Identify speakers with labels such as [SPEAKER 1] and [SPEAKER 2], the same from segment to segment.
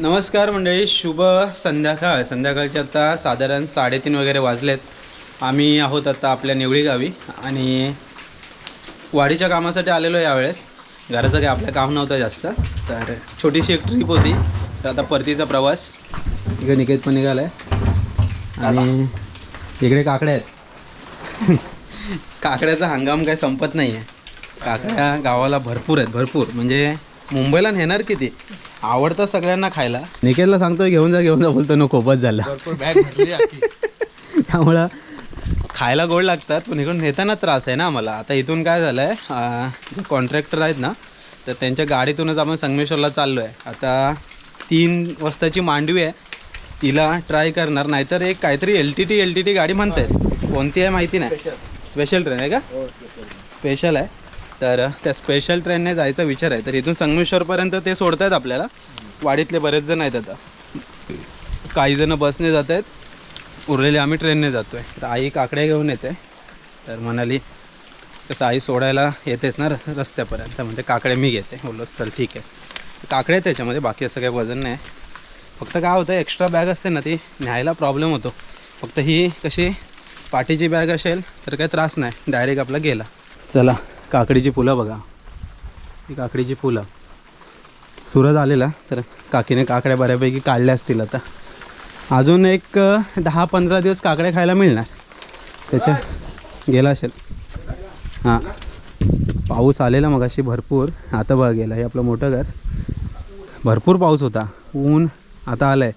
[SPEAKER 1] नमस्कार मंडळी शुभ संध्याकाळ. संध्याकाळचे आता साधारण साडेतीन वगैरे वाजलेत. आम्ही आहोत आता आपल्या निवळी गावी आणि वाडीच्या कामासाठी आलेलो आहे यावेळेस. घराचं काही आपलं काम नव्हतं जास्त. तर छोटीशी एक ट्रीप होती. तर आता परतीचा प्रवास. इकडे निकेत पण निघाला आहे आणि इकडे काकड्या आहेत. काकड्याचा हंगाम काही संपत नाही आहे काकड्या गावाला भरपूर आहेत. भरपूर. म्हणजे मुंबईला नेणार किती? आवडतं सगळ्यांना खायला. निकेतला सांगतोय घेऊन जा घेऊन जा बोलतो नको बस झाला. त्यामुळं खायला गोड लागतात पण इकडून नेताना त्रास आहे ना आम्हाला. आता इथून काय झालं आहे कॉन्ट्रॅक्टर आहेत ना तर त्यांच्या गाडीतूनच आपण संगमेश्वरला चाललो आहे आता तीन वाजताची मांडवी आहे. तिला ट्राय करणार नाहीतर एक काहीतरी L T T L T T गाडी म्हणतायत. कोणती आहे माहिती नाही. स्पेशल ट्रेन आहे का? स्पेशल आहे. तर त्या स्पेशल ट्रेनने जायचा विचार आहे. तर इथून संगमेश्वरपर्यंत ते सोडत आहेत आपल्याला. वाडीतले बरेच जण आहेत आता. काही जण बसने जात आहेत उरलेले आम्ही ट्रेनने जातो आहे तर आई काकड्या घेऊन येते. तर म्हणाली कसं आई सोडायला येतेच ना र- रस्त्यापर्यंत? म्हणते काकड्या मी घेते. बोललो चल ठीक आहे. काकड्या आहेत त्याच्यामध्ये बाकी असं काही वजन नाही. फक्त काय होतं एक्स्ट्रा बॅग असते ना ती न्यायला प्रॉब्लेम होतो. फक्त ही कशी पाठीची बॅग असेल तर काही त्रास नाही. डायरेक्ट आपला गेला. चला. काकडीची फुलं बघा. ही काकडीची फुलं. सूरज आलेला तर काकीने काकड्या बऱ्यापैकी काढल्या असतील आता. अजून एक दहा पंधरा दिवस काकड्या खायला मिळणार. त्याच्या गेला असेल. हां. पाऊस आलेला मग अशी भरपूर. आता बघा गेला हे आपलं मोठं घर. भरपूर पाऊस होता. ऊन आता आलं आहे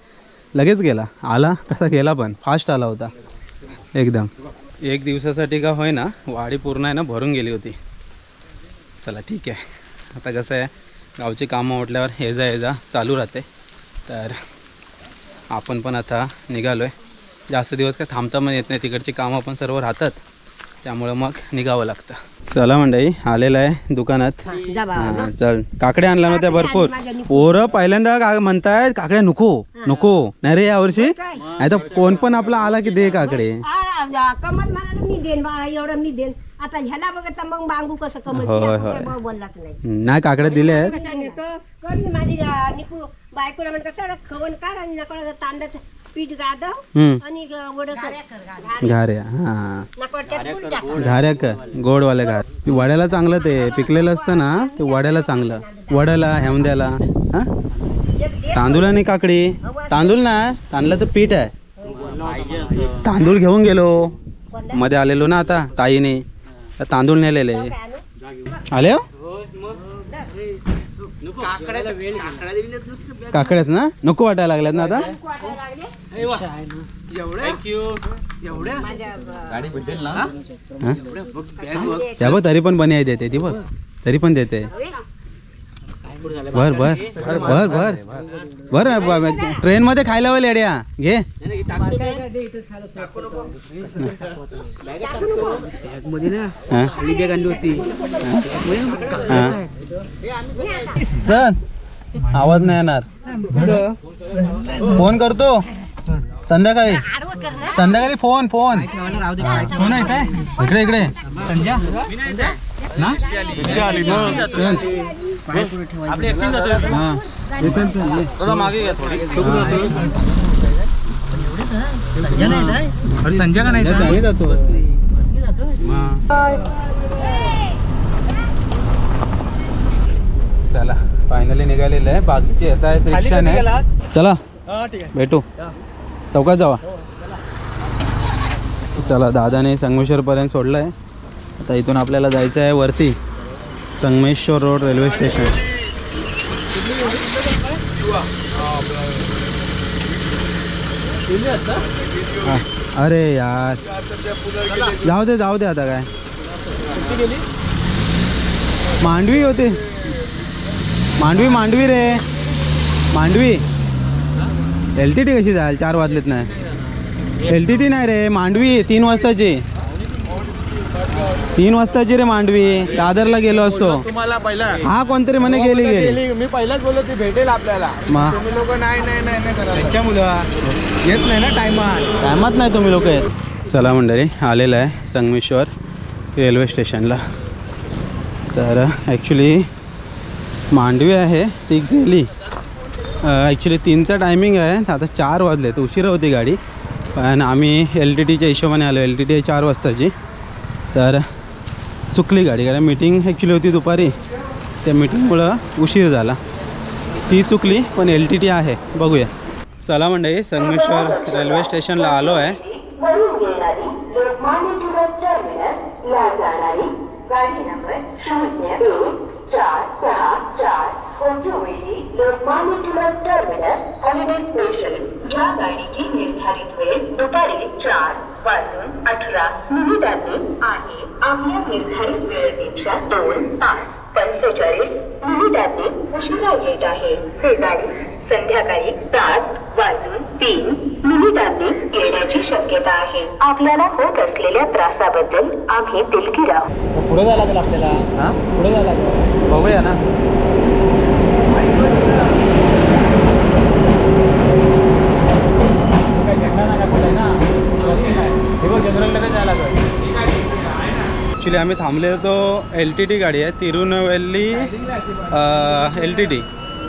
[SPEAKER 1] लगेच गेला. आला तसा गेला पण. फास्ट आला होता. एकदम. एक दिवसासाठी का होय ना वाडी पूर्ण आहे ना भरून गेली होती. चला ठीक आहे. आता कसं आहे गावची कामं म्हटल्यावर हे जा हे जा चालू राहते. तर आपण पण आता निघालो आहे जास्त दिवस काय थांबता पण येत नाही तिकडची कामं पण सर्व राहतात. त्यामुळं मग निघावं लागतं. चला मंडळी आलेलं आहे दुकानात. हा, चल. काकड्या आणल्या नव्हत्या भरपूर. पोरं पहिल्यांदा का म्हणतायत काकड्या नको नको. नाही रे यावर्षी? नाही तर कोण पण आपला आला की दे काकडे.
[SPEAKER 2] बा एवढं मी देन आता ह्याला बघत मग मागू कसं कमत
[SPEAKER 1] होय, होय.
[SPEAKER 2] बोललाच नाही.
[SPEAKER 1] नाही काकड्या दिल्या आहेत
[SPEAKER 2] कशा नेतो कधी माझी अं, निकू बायकोला म्हणतो सर खवण काढ आणि नकळ पीठ गादव
[SPEAKER 1] हम्म,
[SPEAKER 2] आणि वड
[SPEAKER 1] घाऱ्या हां. घार ती वड्याला चांगलं ते पिकलेलं असतं ना ते वड्याला चांगलं. वड्याला हेमद्याला हां? तांदूळ आणि काकडी. तांदूळ ना तांदळाचं पीठ आहे. तांदूळ घेऊन गेलो. मध्ये आलेलो ना आता ताईने. तांदूळ नेलेले. आले? हो? काकड्यात ना? नको वाटायला लागल्यात ना आता? हा? त्या बघ तरी पण बनी देते ती बघ. तरी पण देते. बर बर बर बर बर ट्रेन मध्ये खायला होईल येड्या घे. हा? हा. चल. आवाज नाही येणार. फोन करतो. संध्याकाळी. संध्याकाळी फोन फोन. फोन आहे काय इकडे इकडे. संध्या? ना? चल. हा. ये चल, चल, ये. अरे संजय का नाही जात? जातो? चला फायनली निघालेलं आहे. बाकीचे येत आहेत रिक्षाने चला. भेटू. चौकात जावा. चला. दादाने संगमेश्वरपर्यंत सोडलं आहे आता इथून आपल्याला जायचं आहे वरती संगमेश्वर रोड रेल्वे स्टेशन. हा. अरे यार. जाऊ दे जाऊ दे आता काय. मांडवी होते. मांडवी मांडवी रे. मांडवी. एल टी टी कशी जाईल चार वाजलेत नाही. एल टी टी नाही रे मांडवी तीन वाजताची. तीन वाजताची रे मांडवी. दादरला गेलो असतो.
[SPEAKER 3] तुम्हाला पहिला.
[SPEAKER 1] हा कोणतरी म्हणे गेली गेली.
[SPEAKER 3] मी पहिलाच बोललो ती भेटेल आपल्याला. तुम्ही लोक नाही नाही
[SPEAKER 1] येत नाही ना टायमात. टायमात नाही तुम्ही लोक येत. चला मंडळी आलेलं आहे संगमेश्वर रेल्वे स्टेशनला. तर ॲक्च्युली मांडवी आहे ती गेली. ॲक्च्युली तीनचा टायमिंग आहे. आता चार वाजले तर उशिरा होती गाडी. पण आम्ही एल टी टीच्या हिशोबाने आलो. एल टी टी आहे चार वाजताची. तर चुकली गाडी कारण मीटिंग ॲक्च्युली होती दुपारी. त्या मीटिंगमुळं उशीर झाला. ती चुकली पण एल टी टी आहे. बघूया. चला मंडळी संगमेश्वर रेल्वे स्टेशनला आलो आहे.
[SPEAKER 4] Lokmanya Tilak terminus holiday special या गाडीची निर्धारित वेळ दुपारी चार वाजून अठरा मिनिटांनी आहे आपल्या निर्धारित वेळेपेक्षा दोन तास पंचेचाळीस मिनिटांनी उशिरा येत आहे. गाडी संध्याकाळी सात वाजून तीन मिनिटांनी येण्याची शक्यता आहे. आपल्याला होत असलेल्या त्रासाबद्दल आम्ही दिलगीर आहोत.
[SPEAKER 1] पुढे जायला लागेल आपल्याला. हां? पुढे जायला लागेल. बघूया ना. ॲक्च्युली आम्ही थांबलेलो होतो एल टी टी गाडी आहे तिरुनवेल्ली एल टी टी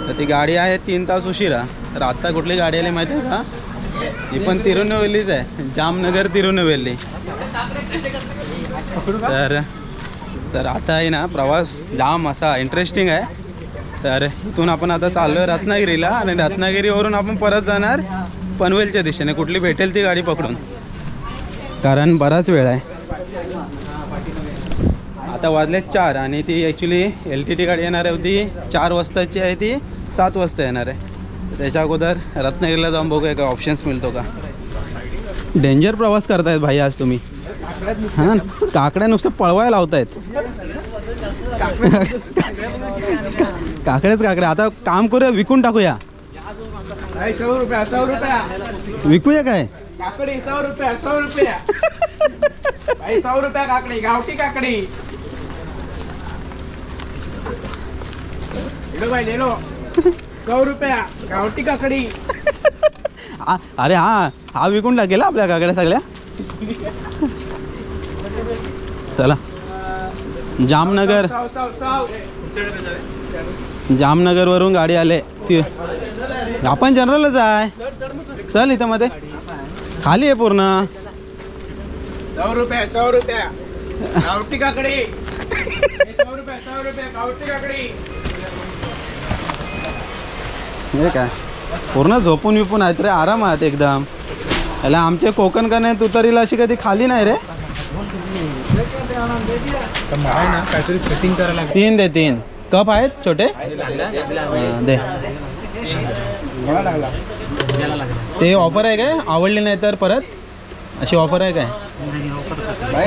[SPEAKER 1] तर ती गाडी आहे तीन तास उशिरा. तर आत्ता कुठली गाडी आली माहिती आहे का? ही पण तिरुनवेल्लीच आहे. जामनगर तिरुनवेल्ली तर तर आता आहे ना प्रवास जाम असा इंटरेस्टिंग आहे. तर इथून आपण आता चाललो आहे रत्नागिरीला आणि रत्नागिरीवरून आपण परत जाणार पनवेलच्या दिशेने. कुठली भेटेल ती गाडी पकडून. कारण बराच वेळ आहे. आता वाजले चार आणि ती ॲक्च्युली एल टी टी गाडी येणार आहे होती चार वाजताची आहे ती सात वाजता येणार आहे. त्याच्या अगोदर रत्नागिरीला जाऊन बघूया का ऑप्शन्स मिळतो का. डेंजर प्रवास करतायत भाई आज तुम्ही. हां काकड्या नुसतं पळवायला लावतायत. काकड्याच काकड्या. आता काम करूया विकून टाकूया. विकूया काय?
[SPEAKER 3] काकडी सौ रुपया सौ रुपया. सौ रुपया काकडी गावठी काकडी. ले लो भाई ले. लो सौ रुपया. गावठी काकडी.
[SPEAKER 1] आ- अरे हा हा विकून टाकेल हा आपल्या काकड्या सगळ्या. चला. जामनगर.
[SPEAKER 3] सौ सौ सौ
[SPEAKER 1] जामनगरवरून गाडी आले. ती आपण जनरलच आहे. चल इथं मध्ये. खाली आहे पूर्ण.
[SPEAKER 3] सौ रुपया सौ रुपया. गावठी काकडी. हे सौ रुपया सौ रुपया. गावठी काकडी.
[SPEAKER 1] हे काय? पूर्ण झोपून विपून आहेत रे आराम आहेत एकदम. याला आमचे कोकण का नाही तुतारीला अशी कधी खाली नाही रे?
[SPEAKER 3] काहीतरी सेटिंग करायला
[SPEAKER 1] तीन दे तीन. कप आहेत छोटे? हां, दे. ते ऑफर आहे काय? आवडली नाही तर परत? अशी ऑफर आहे काय?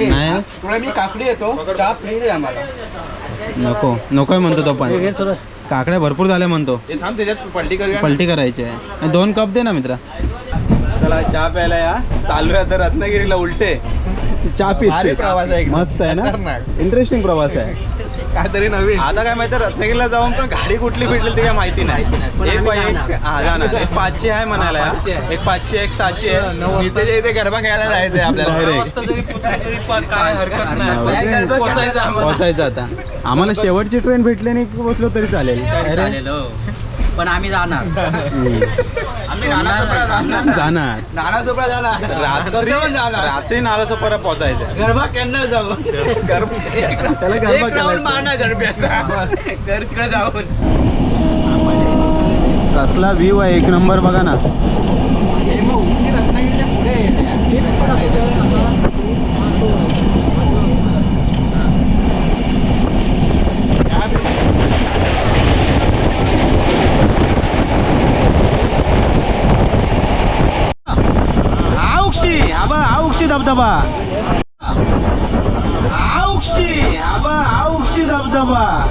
[SPEAKER 1] नाही.
[SPEAKER 3] काकडी येतो
[SPEAKER 1] नको नकोय म्हणतो तो पण. काकड्या भरपूर झाल्या म्हणतो.
[SPEAKER 3] ते थांब त्याच्यात पलटी
[SPEAKER 1] पलटी करायची आहे. दोन कप दे ना मित्रा. चला चहा प्यायला या. चालू आहे आता रत्नागिरीला उलटे. चहा
[SPEAKER 3] भारी प्रवास आहे.
[SPEAKER 1] मस्त आहे ना. इंटरेस्टिंग प्रवास आहे.
[SPEAKER 3] काहीतरी नवीन.
[SPEAKER 1] आता काय माहिती रत्नागिरीला जाऊन पण गाडी कुठली भेटली ते काय माहिती नाही. एक एक हा जाणार. एक पाचशे आहे म्हणायला. एक पाचशे एक सातशे आहे.
[SPEAKER 3] इथे इथे गरबा खेळायला जायचंय आपल्याला.
[SPEAKER 1] Direct. पोहोचायचं आता. आम्हाला शेवटची ट्रेन भेटली नाही पोहोचलो तरी चालेल. अरे,
[SPEAKER 5] चालेल हो. पण आम्ही जाणार.
[SPEAKER 3] जाणार.
[SPEAKER 1] जाणार.
[SPEAKER 3] नानासोपारा जाणार.
[SPEAKER 1] रात्री रात्री नालासोपारा पोहोचायचं.
[SPEAKER 3] गरबा केंद्र जाऊ
[SPEAKER 1] त्याला गरबा
[SPEAKER 3] गरब्याचा घर तिकडे जाऊन.
[SPEAKER 1] कसला व्ह्यू आहे एक नंबर बघा ना. धबधबा. आउक्षी आबा आउक्षी धबधबा.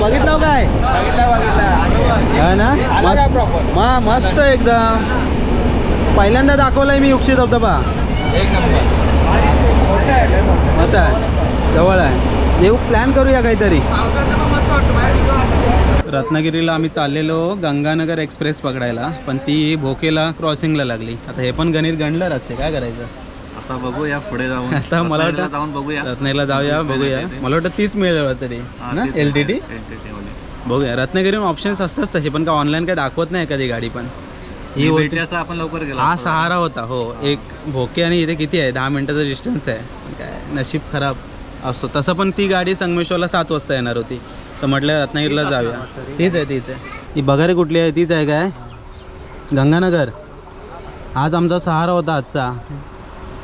[SPEAKER 1] बघितलं काय?
[SPEAKER 3] बघितला बघितला.
[SPEAKER 1] हा ना? मा मस्त एकदम. पहिल्यांदा दाखवलाय मी उक्षी धबधबा. आहे जवळ आहे. येऊ प्लॅन करूया काहीतरी. रत्नागिरीला आम्ही चाललेलो गंगानगर एक्सप्रेस पकडायला पण ती भोकेला क्रॉसिंगला लागली. आता हे पण गणित गणलं राहते काय करायचं?
[SPEAKER 5] आता बघूया पुढे जाऊन.
[SPEAKER 1] आता मला वाटतं
[SPEAKER 5] जाऊन बघूया.
[SPEAKER 1] रत्नागिरीला जाऊया बघूया. मला वाटतं तीच मिळेल तरी ना? L T T. बघूया. रत्नागिरीहून ऑप्शन्स असतात तसे पण का ऑनलाईन काय दाखवत नाही कधी गाडी पण. ही होती
[SPEAKER 5] आपण लवकर गेला
[SPEAKER 1] हा सहारा होता हो. एक भोके आणि इथे किती आहे? दहा मिनटाचं डिस्टन्स आहे. काय नशीब खराब असतो. तसं पण ती गाडी संगमेश्वरला सात वाजता येणार होती. तर म्हटलं रत्नागिरीला जाऊया. तीच आहे तीच आहे. ही बघारे कुठली आहे? तीच आहे काय? गंगानगर. आज आमचा सहारा होता आजचा.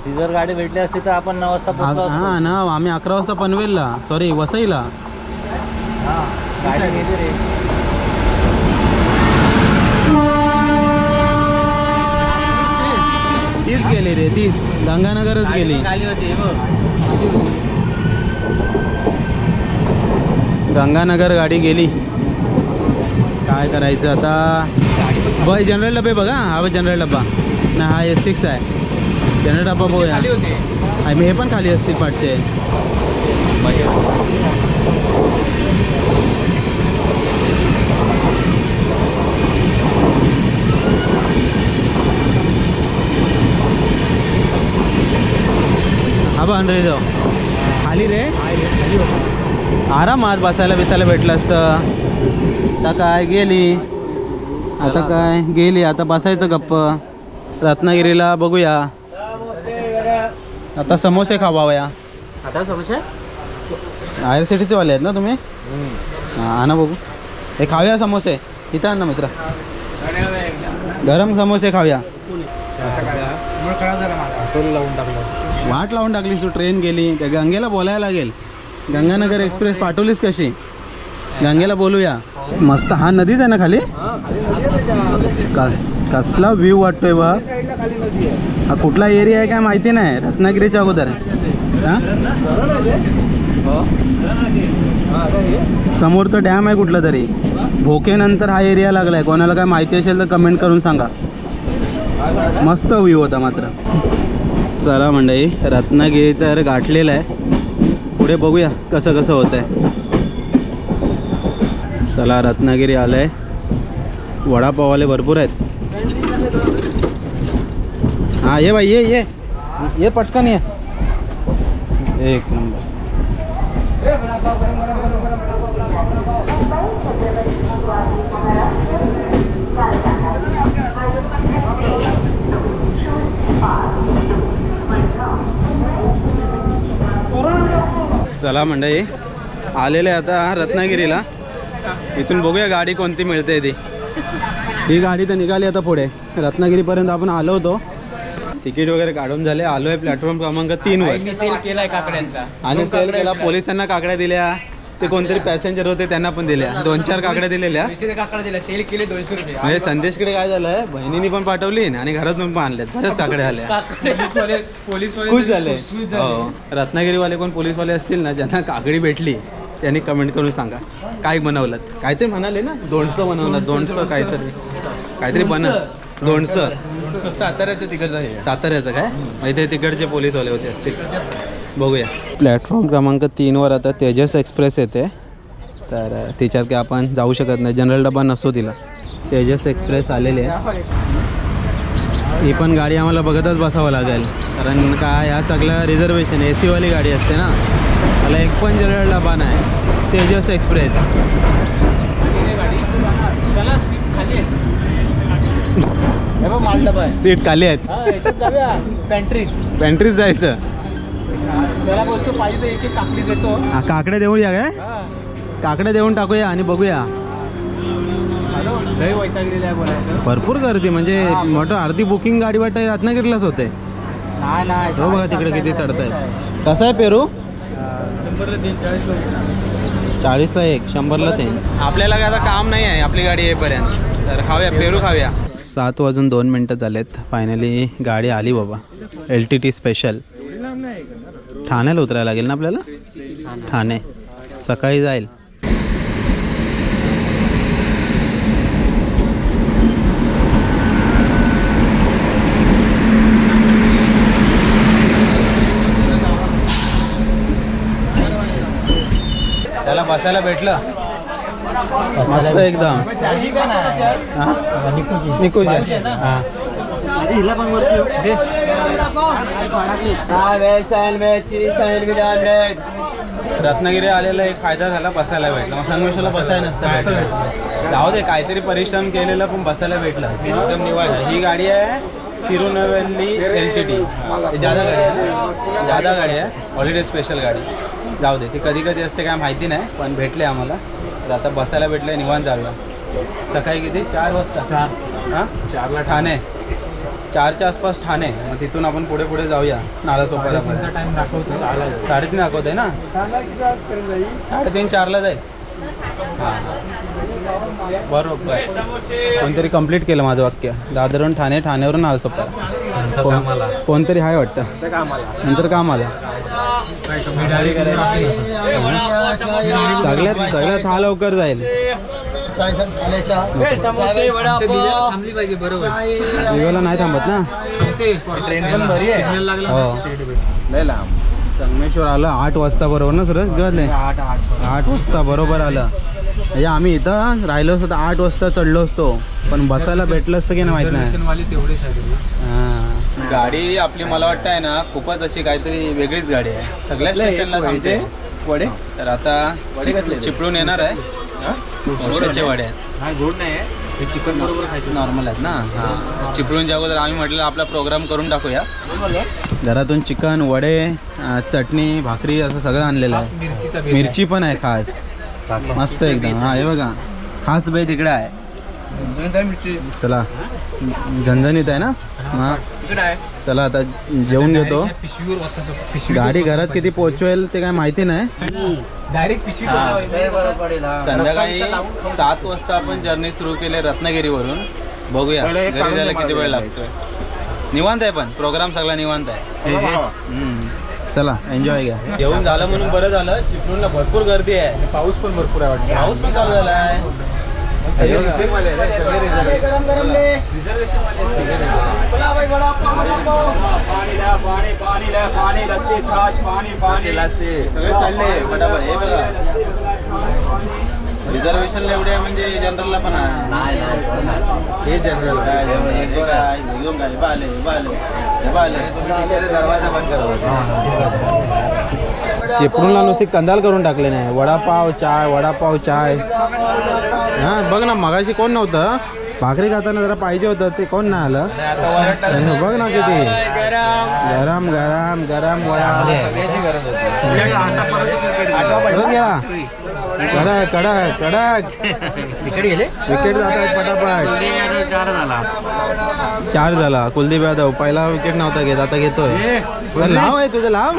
[SPEAKER 5] ती जर गाडी भेटली असती तर आपण नऊ वाजता पोहोचलो असतो.
[SPEAKER 1] हां ना आम्ही अकरा वाजता पनवेलला. सॉरी वसईला.
[SPEAKER 5] गाडी गेली रे.
[SPEAKER 1] तीच गेली रे तीच. गंगानगरच गेली.
[SPEAKER 5] खाली होती बघ.
[SPEAKER 1] गंगानगर गाडी गेली. काय करायचं आता? बघ जनरल डबे बघा हा. बघ जनरल डब्बा. नाही हा एस सिक्स आहे. जनरल डब्बा बघूया. आणि मी हे पण खाली असतील पाठचे. हा बघ रे. जाऊ खाली रे आरामात बसायला बिसायला भेटलं असतं. आता काय गेली? आता काय गेली? आता बसायचं गप्प. रत्नागिरीला बघूया. आता समोसे खावावया.
[SPEAKER 5] आता समस्या
[SPEAKER 1] आय आर सी टीचे वाले आहेत ना तुम्ही? हां आणा बघू. हे खाऊया समोसे. इथं आण ना मित्र. गरम समोसे खाऊया. वाट लावून टाकलीस तू. ट्रेन गेली. गंगेला बोलायला लागेल. गंगानगर एक्सप्रेस पाठवलीस कशी? गंगेला बोलूया. मस्त हा नदीच आहे ना खाली? का कसला व्ह्यू वाटतोय बा हा कुठला एरिया आहे काय माहिती नाही. रत्नागिरीच्या अगोदर हां? समोरचं डॅम आहे कुठलं तरी. भोकेनंतर हा एरिया लागलाय. कोणाला काय माहिती असेल तर कमेंट करून सांगा. मस्त व्ह्यू होता मात्र. चला मंडळी रत्नागिरी तर गाठलेलं आहे. पुढे बघूया कसं कसं होत आहे चला रत्नागिरी आलं आहे वडापाववाले भरपूर आहेत. हां ये बाई ये ये. ये पटकन ये. एक नंबर. चला मंडळी आलेले आता रत्नागिरीला. इथून बघूया गाडी कोणती मिळते ती. ही गाडी तर निघाली आता पुढे. रत्नागिरीपर्यंत आपण आलो होतो. तिकीट वगैरे काढून झाले. आलो आहे प्लॅटफॉर्म क्रमांक तीन वर
[SPEAKER 3] सेल केलाय काकड्यांचा.
[SPEAKER 1] आणि सेल केला. पोलिसांना काकड्या दिल्या. ते कोणतरी पॅसेंजर होते त्यांना पण दिल्या. दोन चार काकड्या दिलेल्या.
[SPEAKER 3] पैसे काकडा दिला सेल केले दोनशे रुपये.
[SPEAKER 1] म्हणजे संदेशकडे काय झालंय बहिणीनी पण पाठवली आणि घरातून पण आणल्यात. बऱ्याच काकड्या आल्या.
[SPEAKER 3] पोलीसवाले पोलीसवाले
[SPEAKER 1] खुश झाले. हो. रत्नागिरीवाले कोण पोलीसवाले असतील ना ज्यांना काकडी भेटली त्यांनी कमेंट करून सांगा. काय बनवलं काहीतरी म्हणाले ना? दोनसं बनवलं दोनसं काहीतरी. काहीतरी बनव. दोनसं.
[SPEAKER 3] साताऱ्याच्या तिकडचं आहे.
[SPEAKER 1] साताऱ्याचं काय? माहिती आहे तिकडचे पोलीसवाले होते असतील. बघूया. प्लॅटफॉर्म क्रमांक तीनवर आता तेजस एक्सप्रेस येते. तर तिच्यात काय आपण जाऊ शकत नाही. जनरल डबा नसतो तिला. तेजस एक्सप्रेस आलेली आहे. ही पण गाडी आम्हाला बघतच बसावं लागेल. कारण काय ह्या सगळं रिझर्वेशन ए सीवाली गाडी असते ना मला एक पण जनरल डबा नाही. तेजस एक्सप्रेस.
[SPEAKER 3] चला सीट खाली आहे. बघ माल डबा आहे.
[SPEAKER 1] सीट खाली आहेत
[SPEAKER 3] हा पॅन्ट्रीत
[SPEAKER 1] पॅन्ट्रीत जायचं.
[SPEAKER 3] त्याला बोलतो पाहिजे तर एक एक काकडी देतो.
[SPEAKER 1] हा काकड्या देऊन या काय? काकड्या देऊन टाकूया आणि बघूया.
[SPEAKER 3] हॅलो लय वैतागलेलं आहे बोलायचं.
[SPEAKER 1] भरपूर गर्दी म्हणजे मोठं अर्धी बुकिंग गाडी वाटत रत्नागिरीलाच होते.
[SPEAKER 3] नाही नाही
[SPEAKER 1] हो बघा तिकडे किती चढत आहेत कसं आहे पेरू? चाळीसला एक शंभरला ते आपल्याला काय आता काम नाही आहे आपली गाडी येईपर्यंत. तर खाऊया पेरू खाऊया. सात वाजून दोन मिनटं झालेत. फायनली गाडी आली बाबा. एल टी टी स्पेशल ठाण्याला उतरायला लागेल ना आपल्याला? ठाणे. सकाळी जाईल. त्याला बसायला भेटलं. मस्त एकदम? निकुंज. हा. रत्नागिरी आलेला एक फायदा झाला बसायला भेटला. मग संगमेश्वरला बसायला नसतं जाऊ दे काहीतरी परिश्रम केलेलं पण बसायला भेटलं. एकदम निवांत. ही गाडी आहे तिरुनवेल्ली एल टी टी जादा गाडी आहे? जादा गाडी आहे. हॉलिडे स्पेशल गाडी. जाऊ दे ती कधी कधी असते काय माहिती नाही पण भेटले आम्हाला. तर आता बसायला भेटलं निवांत जाऊया सकाळी किती? चार वाजता. चार. हां? चारला ठाणे. चारच्या आसपास ठाणे मग तिथून आपण पुढे पुढे जाऊया नाला चौकाला टाइम दाखवतो. साडेतीन दाखवते ना? साडेतीन चारला जाईल. हां. बरोबर. कोणतरी कंप्लीट केलं माझं वाक्य. दादरवरून ठाणे ठाण्यावरून नाला चौकाला कोण- कोणतरी आहे वाटतं. नंतर कामाला. सगळ्यात सगळ्यात हा लवकर जाईल. नाही थांबत ना? हो.
[SPEAKER 3] लय लांब.
[SPEAKER 1] संगमेश्वर आलं आठ वाजता बरोबर ना सुरज गजले. आठ आठ वाजता बरोबर आलं. म्हणजे आम्ही इथं राहिलो असतो तर आठ वाजता चढलो असतो. पण बसायला भेटलं असतं की नाही माहीत नाही. हां. गाडी आपली मला वाटतं आहे ना खूपच अशी काहीतरी वेगळीच गाडी आहे. सगळ्या स्टेशनला थांबते.
[SPEAKER 3] वडे
[SPEAKER 1] तर आता. चिपळून येणार आहे. वडे आहेत
[SPEAKER 3] हा गोड नाही हे चिकन बरोबर खायचं.
[SPEAKER 1] नॉर्मल आहेत ना? हां. चिपळूणच्या अगोदर आम्ही म्हटलं आपला प्रोग्राम करून टाकूया घरातून चिकन वडे अं, चटणी भाकरी असं सगळं आणलेलं आहे.
[SPEAKER 3] मिरचीचा
[SPEAKER 1] मिरची पण आहे खास. मस्त एकदम. हा हे बघा. खास बे तिकडे आहे. चला. झणझणीत आहे ना? हा.
[SPEAKER 3] इकडे आहे.
[SPEAKER 1] चला आता जेवून घेतो.
[SPEAKER 3] पिशवीवर वाजता पिशवी
[SPEAKER 1] गाडी घरात किती पोहोचवेल ते काय माहिती नाही.
[SPEAKER 3] डायरेक्ट पिशवी
[SPEAKER 1] संध्याकाळी सात वाजता आपण जर्नी सुरू केली रत्नागिरीवरून. बघूया घरी जायला किती वेळ लागतोय? निवांत आहे पण प्रोग्राम सगळा निवांत आहे. चला एन्जॉय घ्या जेवण झालं म्हणून बरं झालं. चिपळूणला भरपूर गर्दी आहे.
[SPEAKER 3] पाऊस पण भरपूर आहे वाटतं.
[SPEAKER 1] पाऊस पण चालू झाला आहे सगळे चालले. फटाफट हे एवढे म्हणजे जनरलला पण आहे. हे जनरल काय घेऊन काय? बाले बाले हे बाले दरवाजा बंद चिपळूणला नुसती कंदाल करून टाकले नाही. वडापाव चाय वडापाव चाय. हा बघ ना मगाशी कोण नव्हतं? भाकरी खाताना जरा पाहिजे होतं ते कोण नाही आलं बघ ना किती. गरम गरम गरम वडा. गेला कडक कडक कडक. विकेट जात आहेत पटापट. चार झाला. कुलदीप यादव पहिला विकेट नव्हता घेत आता घेतोय. लाव आहे तुझं लाव.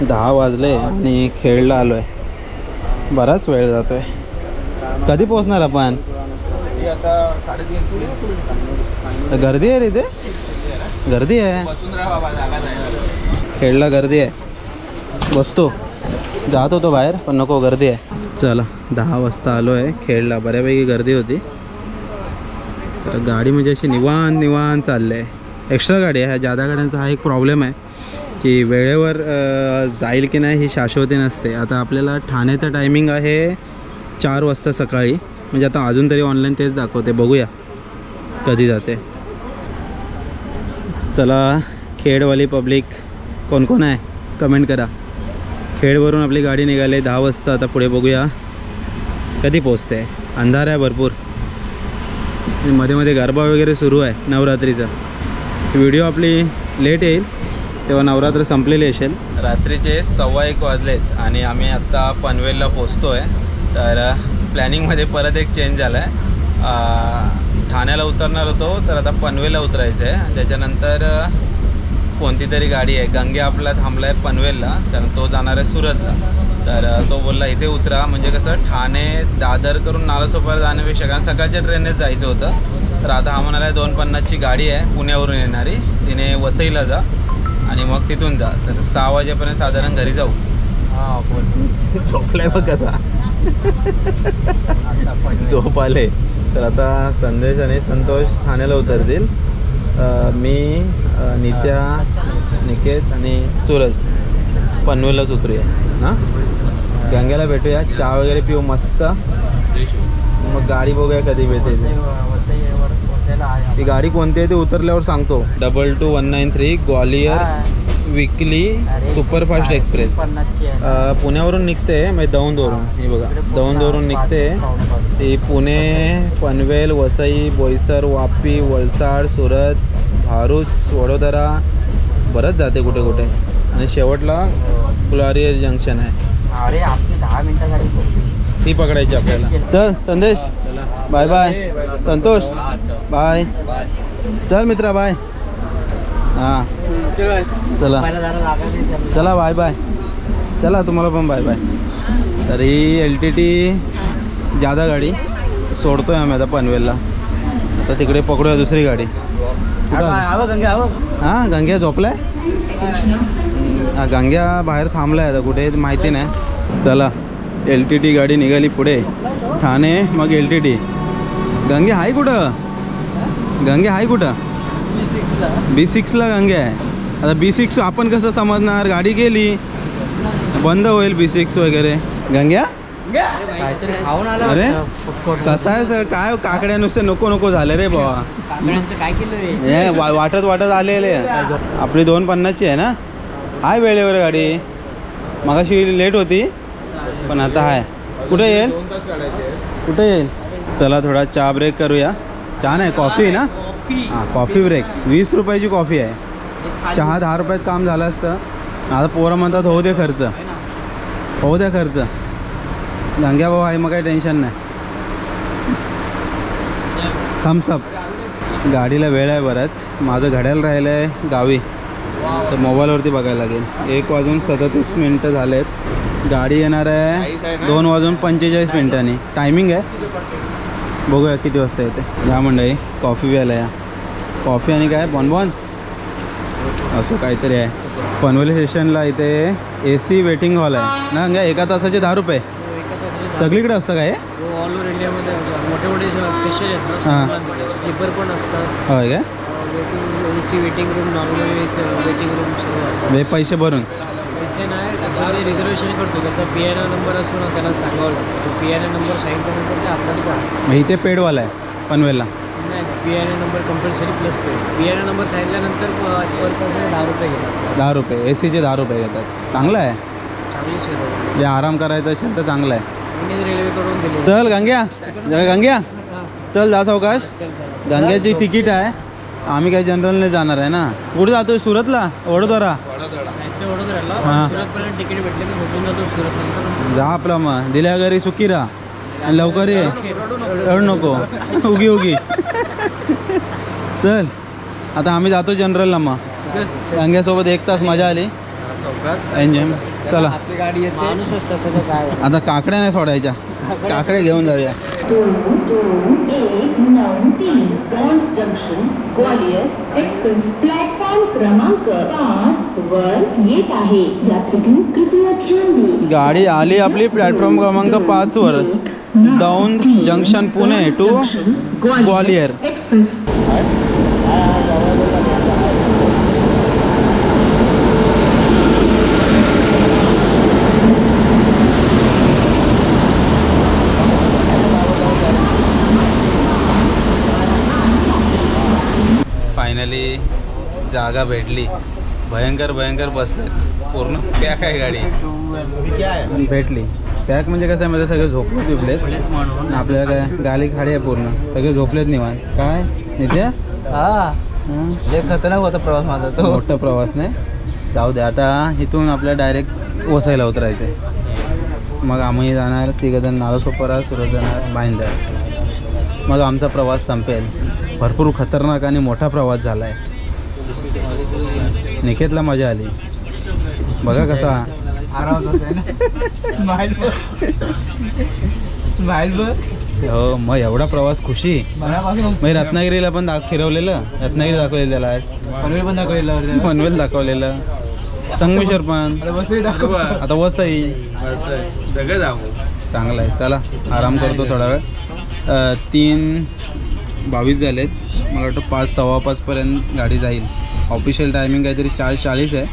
[SPEAKER 1] दहा वाजले आणि खेळला आलोय. बराच वेळ जातोय. कधी पोहोचणार आपण? गर्दी आहे रे इथे? गर्दी आहे. खेळला गर्दी आहे. बसतो. जात होतो बाहेर पण नको गर्दी आहे. चला दहा वाजता आलो आहे. खेळला बऱ्यापैकी गर्दी होती. तर गाडी म्हणजे अशी निवांत निवांत चालले आहे. एक्स्ट्रा गाडी आहे. ह्या जादा गाड्यांचा हा एक प्रॉब्लेम आहे की वेळेवर जाईल की नाही ही शाश्वती नसते. आता आपल्याला ठाण्याचं टायमिंग आहे चार वाजता सकाळी. म्हणजे आता अजून तरी ऑनलाईन तेच दाखवते. बघूया. कधी जाते. चला खेडवाली पब्लिक कोण कोण आहे? कमेंट करा. खेडवरून आपली गाडी निघाली. दहा वाजता आता पुढे बघूया. कधी पोचते अंधार आहे भरपूर. मध्ये मध्ये गरबा वगैरे सुरू आहे नवरात्रीचा. व्हिडिओ आपली लेट येईल. तेव्हा नवरात्र संपलेली असेल. रात्रीचे सव्वा एक वाजलेत आणि आम्ही आत्ता पनवेलला पोचतो आहे तर प्लॅनिंगमध्ये परत एक चेंज झाला आहे ठाण्याला उतरणार होतो तर आता पनवेलला उतरायचं आहे. त्याच्यानंतर कोणती तरी गाडी आहे. गंगे आपला थांबला आहे पनवेलला तर तो जाणार आहे सुरतला. तर तो बोलला इथे उतरा. म्हणजे कसं ठाणे दादर करून नालासोपारा जाण्यापेक्षा कारण सकाळच्या ट्रेननेच जायचं होतं. तर आता हा म्हणाला दोन पन्नासची गाडी आहे. पुण्यावरून येणारी. तिने वसईला जा आणि मग तिथून जा. तर सहा वाजेपर्यंत साधारण घरी जाऊ. झोपलाय बघ कसा. झोप आले तर आता संदेश आणि संतोष ठाण्याला उतरतील. मी नित्या निकेत आणि सूरज पनवेललाच उतरूया. ना गंग्याला भेटूया. चहा वगैरे पिऊ मस्त. मग गाडी बघूया कधी भेटेल ती गाडी कोणती आहे ते उतरल्यावर सांगतो. Double two one nine three Gwalior weekly superfast express. पुण्यावरून निघते म्हणजे दौंदवरून हे. बघा दौंदवरून निघते. ती पुणे पनवेल वसई बोईसर वापी वलसाड सुरत भारूच वडोदरा बरंच जाते कुठे कुठे. आणि शेवटला ग्वालियर जंक्शन आहे.
[SPEAKER 5] अरे आमची दहा मिनिटासाठी.
[SPEAKER 1] ती पकडायची आपल्याला. चल Sandesh. Bye bye. Santosh. Bye. चल मित्रा बाय. हां. चला. चला बाय बाय. चला तुम्हाला पण बाय बाय. तर ही एल टी टी जादा गाडी सोडतोय आम्ही आता पनवेलला. आता तिकडे पकडूया दुसरी गाडी? हां गंग्या झोपलाय? हा गंग्या बाहेर थांबलाय आता कुठे माहिती नाही. चला. एल टी टी गाडी निघाली पुढे. ठाणे मग एल टी टी गंगे आहे कुठं? गंगे आहे कुठं? बी सिक्सला गंगे आहे. आता बी सिक्स आपण कसं समजणार? गाडी गेली. बंद होईल बी सिक्स वगैरे. गंग्या? अरे. कसा आहे सर? काय काकड्या नुसते नको नको झाले रे बाबा
[SPEAKER 5] काकड्यांचं काय केलं रे?
[SPEAKER 1] हे वा- वाटत वाटत आलेले. आपली दोन पन्नासची आहे ना? आहे वेळेवर गाडी. मगाशी लेट होती. पण आता आहे कुठे येईल? कुठे येईल? चला थोडा चहा ब्रेक करूया. चहा नाही कॉफी ना? हां कॉफी ब्रेक वीस रुपयाची कॉफी आहे. चहा दहा रुपयात काम झालं असतं. आता पोरं म्हणतात होऊ दे खर्च. होऊ द्या खर्च. गंग्या भाऊ आहे मग काही टेन्शन नाही. थम्सअप गाडीला वेळ आहे बराच. माझं घड्याळ राहिलं आहे गावी. तर मोबाईलवरती बघायला लागेल. एक वाजून सदतीस मिनटं झालेत. गाडी येणार आहे दोन वाजून पंचेचाळीस मिनटांनी. टायमिंग आहे. बघूया किती वाजता येते. या मंडळी कॉफी प्यायला या. कॉफी आणि काय? बॉनबॉन असं काहीतरी आहे. पनवेल स्टेशनला इथे ए सी वेटिंग हॉल आहे. ना काय एका तासाचे दहा रुपये. सगळीकडे असतं काय हे?
[SPEAKER 5] ऑल ओव्हर इंडियामध्ये मोठे मोठे स्टेशन आहेत
[SPEAKER 1] हां.
[SPEAKER 5] स्लीपर पण असतात.
[SPEAKER 1] होय काय?
[SPEAKER 5] A C waiting room normal waiting room
[SPEAKER 1] पैसे भरून.
[SPEAKER 5] पैसे नाही आपण ते रिझर्वेशन करतो. त्याचा पी एन आर नंबर असतो ना त्याला सांगावं लागतं. तो P N R number sign केल्यानंतर ते आपल्याला.
[SPEAKER 1] मग इथे पेडवाला आहे पनवेलला.
[SPEAKER 5] नाही P N R number compulsory plus pay P N R number सांगितल्यानंतर पर पर्सन दहा रुपये घेतात.
[SPEAKER 1] दहा रुपये. ए सीचे दहा रुपये घेतात. चांगलं आहे.
[SPEAKER 5] चांगली सेवा
[SPEAKER 1] जे आराम करायचं असेल तर चांगलं आहे.
[SPEAKER 5] मी रेल्वेकडून दिली
[SPEAKER 1] चल गंग्या. जरा गंग्या. चल जा सावकाश. गंग्याची तिकीट आहे. आम्ही काही जनरलने जाणार आहे ना? कुठे जातोय? सुरतला? वडोदरा हां. जा आपला मग दिल्या घरी सुखी राहा. आणि लवकर ये. रडू नको. उगी उगी. चल. आता आम्ही जातो जनरलला मग. गंग्यासोबत एक तास मजा आली. एन्जॉय चला.
[SPEAKER 5] आपली गाडी येते माणूस असतं सगळं काय?
[SPEAKER 1] आता काकड्या नाही सोडायच्या. काकड्या घेऊन जाऊया.
[SPEAKER 4] तीन जंक्शन ग्वालियर एक्सप्रेस प्लॅटफॉर्म क्रमांक पाच वर येत आहे. कृपया ध्यान
[SPEAKER 1] गाडी आली आपली प्लॅटफॉर्म क्रमांक पाचवर Daund junction Pune to Gwalior
[SPEAKER 4] express
[SPEAKER 1] finally जागा भेटली. भयंकर भयंकर बसलेत. पूर्ण पॅक आहे गाडी. भेटली. पॅक म्हणजे कसं आहे मध्ये सगळे झोपले बिपलेत आणि आपल्याला काय गाली खाडी आहे पूर्ण. सगळे झोपलेत निवांत. काय? नित्या?
[SPEAKER 5] हा. खतरनाक होता प्रवास माझा तो.
[SPEAKER 1] मोठा प्रवास नाही? जाऊ दे. आता इथून आपल्याला डायरेक्ट वसायला उतरायचं आहे. मग आम्ही जाणार तिघंजण नालासोपारा सुरत जाणार भाईंदर मग आमचा प्रवास संपेल. भरपूर खतरनाक आणि मोठा प्रवास झाला आहे निकेतला मजा आली. बघा कसा. हो मग एवढा प्रवास खुशी. मग रत्नागिरीला पण दाख फिरवलेलं. रत्नागिरी दाखवलेलं त्याला आज.
[SPEAKER 5] पनवेल पण दाखवलेलं.
[SPEAKER 1] पनवेल दाखवलेलं. संगमेश्वर पण.
[SPEAKER 5] दाखव.
[SPEAKER 1] आता वसई.
[SPEAKER 3] सगळं जाऊ
[SPEAKER 1] चांगलं आहे. चला आराम करतो थोडा वेळ. तीन बावीस झालेत. मला वाटतं पाच सव्वा पाचपर्यंत गाडी जाईल. ऑफिशियल टायमिंग काहीतरी चार चाळीस आहे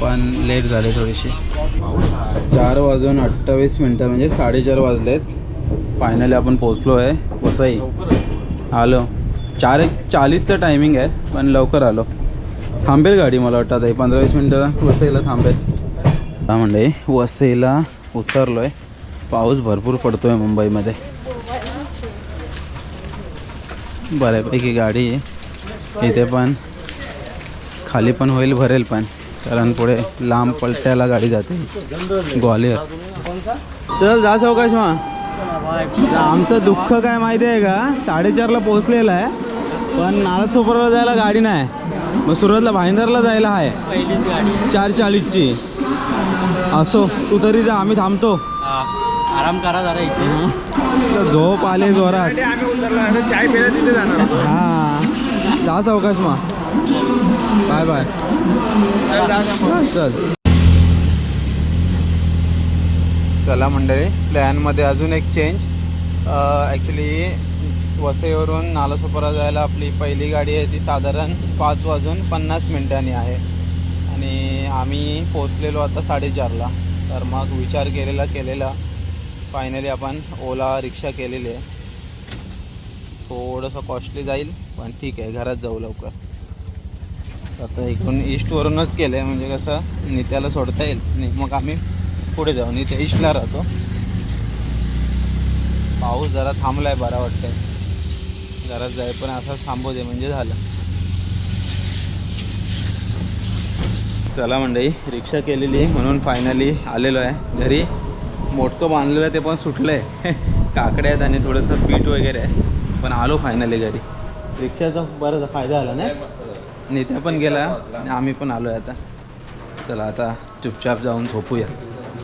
[SPEAKER 1] पण लेट झाले थोडीशी चार वाजून अठ्ठावीस मिनटं म्हणजे साडेचार वाजलेत. फायनली आपण पोचलो आहे वसई. आलो. चार एक चाळीसचं टायमिंग आहे पण लवकर आलो. थांबेल गाडी मला वाटतं आता पंधरा वीस मिनटं वसईला थांबेल. काय म्हणलं वसईला उतरलो आहे पाऊस भरपूर पडतो आहे मुंबईमध्ये. बऱ्यापैकी गाडी आहे इथे पण खाली पण होईल भरेल पण. कारण पुढे लांब पलट्याला गाडी जाते. ग्वालियर. चल जा चौकाश मग आमचं दुःख काय माहिती आहे का? साडेचारला पोहोचलेलं आहे. पण नारद सुपरला जायला गाडी नाही. मग सुरतला भाईंदरला जायला आहे.
[SPEAKER 5] पहिलीच गाडी
[SPEAKER 1] चार चाळीसची. असो तू तरी जा आम्ही थांबतो.
[SPEAKER 5] आराम करा जरा इथे.
[SPEAKER 1] हं. तर झोप आले जोरात. हा. जा चौकाश मग बाय बाय
[SPEAKER 3] चल,
[SPEAKER 1] चला. मंडळी प्लॅनमध्ये अजून एक चेंज ॲक्च्युली वसईवरून नालासोपारा जायला आपली पहिली गाडी आहे ती साधारण पाच वाजून पन्नास मिनिटांनी आहे. आणि आम्ही पोचलेलो आता साडेचारला. तर मग विचार केलेला केलेला. फायनली आपण ओला रिक्षा केलेली आहे. थोडंसं कॉस्टली जाईल पण ठीक आहे घरात जाऊ लवकर. आता इकडून ईस्टवरूनच केलं आहे म्हणजे कसं नित्याला सोडता येईल. आणि मग आम्ही पुढे जाऊ. नित्या ईस्टला राहतो. पाऊस जरा थांबला आहे बरा वाटतंय. जरा जाय पण असंच थांबू दे म्हणजे झालं. चला मंडई रिक्षा केलेली म्हणून फायनली आलेलो आहे. घरी मोठकं बांधलेलं आहे ते पण सुटलं आहे काकडे आहेत आणि थोडंसं पीठ वगैरे आहे. पण आलो फायनली घरी. रिक्षाचा बराच फायदा झाला नाही? नित्या पण गेला आणि आम्ही पण आलो आहे आता. चला आता चुपचाप जाऊन झोपूया.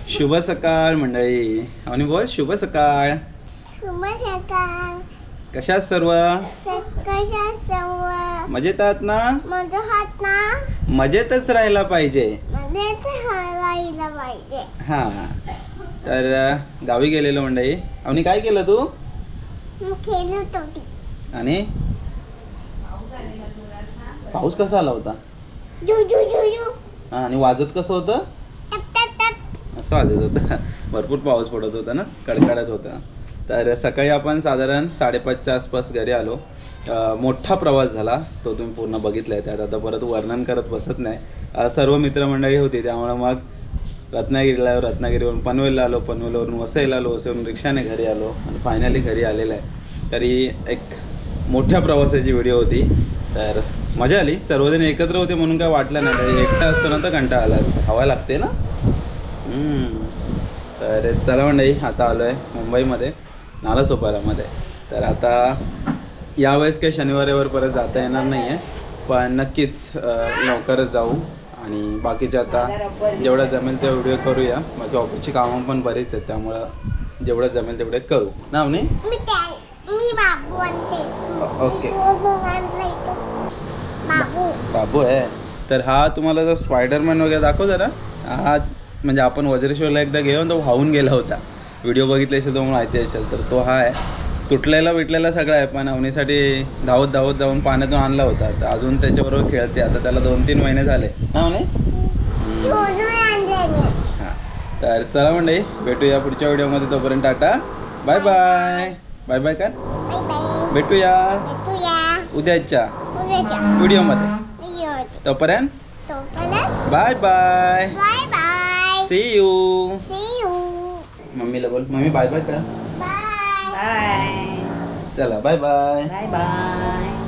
[SPEAKER 1] शुभ सकाळ मंडळी. आणि बोल शुभ सकाळ.
[SPEAKER 6] शुभ सकाळ.
[SPEAKER 1] कशात सर्व?
[SPEAKER 6] कशा सर्व?
[SPEAKER 1] मजेत आहात ना?
[SPEAKER 6] माझं हात ना?
[SPEAKER 1] मजेतच राहायला पाहिजे.
[SPEAKER 6] हवायला पाहिजे.
[SPEAKER 1] हां. तर गावी गेलेलो मंडळी. आणि काय केलं तू?
[SPEAKER 6] खेळत होती.
[SPEAKER 1] आणि? पाऊस कसा आला होता?
[SPEAKER 6] जू जू जू जू.
[SPEAKER 1] हां आणि वाजत कसं होतं?
[SPEAKER 6] टप टप टप.
[SPEAKER 1] असं वाजत होतं. भरपूर पाऊस पडत होता ना? कडकडत होता. तर सकाळी आपण साधारण साडेपाचच्या आसपास घरी आलो. अ, मोठा प्रवास झाला. तो तुम्ही पूर्ण बघितला आहे त्यात. आता परत वर्णन करत बसत नाही. अ, सर्व मित्रमंडळी होती. त्यामुळं मग रत्नागिरीला रत्नागिरीवरून पनवेलला आलो. पनवेलवरून वसईला आलो. वसईवरून रिक्षाने घरी आलो. आणि फायनली घरी आलेलं आहे. तरी एक मोठ्या प्रवासाची व्हिडिओ होती. तर मजा आली. सर्वजण एकत्र होते म्हणून काय वाटलं नाही. तरी एकटा असतो ना तर कंटाळा आला असता. हवा लागते ना. तर चला मंडळी आता आलो आहे मुंबईमध्ये नालासोपारामध्ये तर आता यावेळेस काही शनिवारीवर परत जाता येणार नाही आहे पण नक्कीच लवकरच जाऊ. आणि बाकीचे आता जेवढं जमेल ते व्हिडिओ करूया. बाकी ऑफिसची कामं पण बरीच आहेत त्यामुळं जेवढं जमेल तेवढे करू. ना ओके.
[SPEAKER 6] बाबू.
[SPEAKER 1] बाबू आहे. तर हा तुम्हाला जर स्पायडरमॅन वगैरे दाखव जरा. हा म्हणजे आपण वज्रेश्वरला एकदा गेलो तो वाहून गेला होता. व्हिडिओ बघितले असेल तुम्हाला माहिती असेल तर. तो हा आहे. तुटलेला बिटलेला सगळा आहे पण अवनीसाठी धावत धावत जाऊन पाण्यातून आणला होता. तर अजून त्याच्याबरोबर खेळते. आता त्याला दोन तीन महिने झाले. हा हां. तर चला मंडळी भेटूया पुढच्या व्हिडिओमध्ये. तोपर्यंत tata. Bye bye bye bye भेटूया.
[SPEAKER 6] भेटूया.
[SPEAKER 1] उद्याच्या.
[SPEAKER 6] उद्याच्या
[SPEAKER 1] व्हिडिओमध्ये. तोपर्यंत
[SPEAKER 6] तोपर्यंत
[SPEAKER 1] bye bye.
[SPEAKER 6] Bye bye.
[SPEAKER 1] See you
[SPEAKER 6] see you
[SPEAKER 1] मम्मीला बोल. मम्मी बाय बाय कर.
[SPEAKER 6] बाय.
[SPEAKER 2] बाय.
[SPEAKER 1] चला बाय बाय.
[SPEAKER 2] Bye bye.